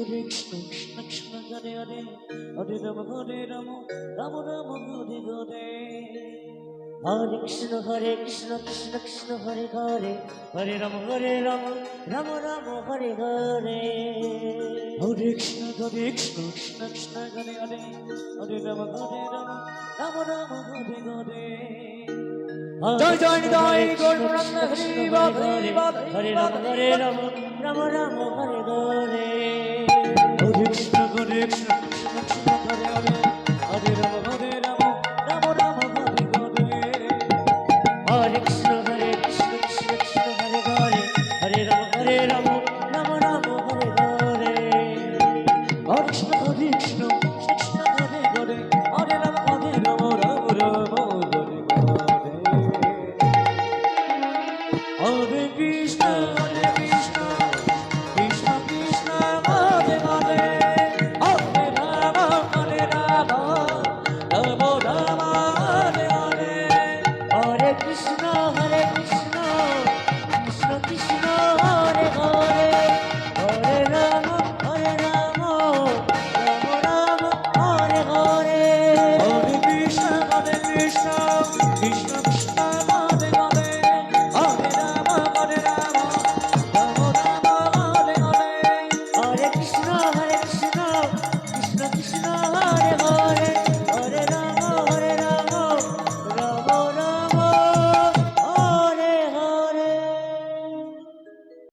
হরে কৃষ্ণ কৃষ্ণ কৃষ্ণ হরে হরে হরে রাম হরে রাম রাম রাম হরে হরে হরে কৃষ্ণ হরে কৃষ্ণ কৃষ্ণ কৃষ্ণ হরে হরে হরে রাম হরে রাম রাম রাম হরে হরে হরে কৃষ্ণ হরে কৃষ্ণ কৃষ্ণ কৃষ্ণ হরে হরে হরে রাম হরে রাম রাম রাম হরে হরে জয় জয় জয় গোল হরে বাপ হরে বাপ হরে রাম হরে রাম রাম রাম হরে হরে Krishna.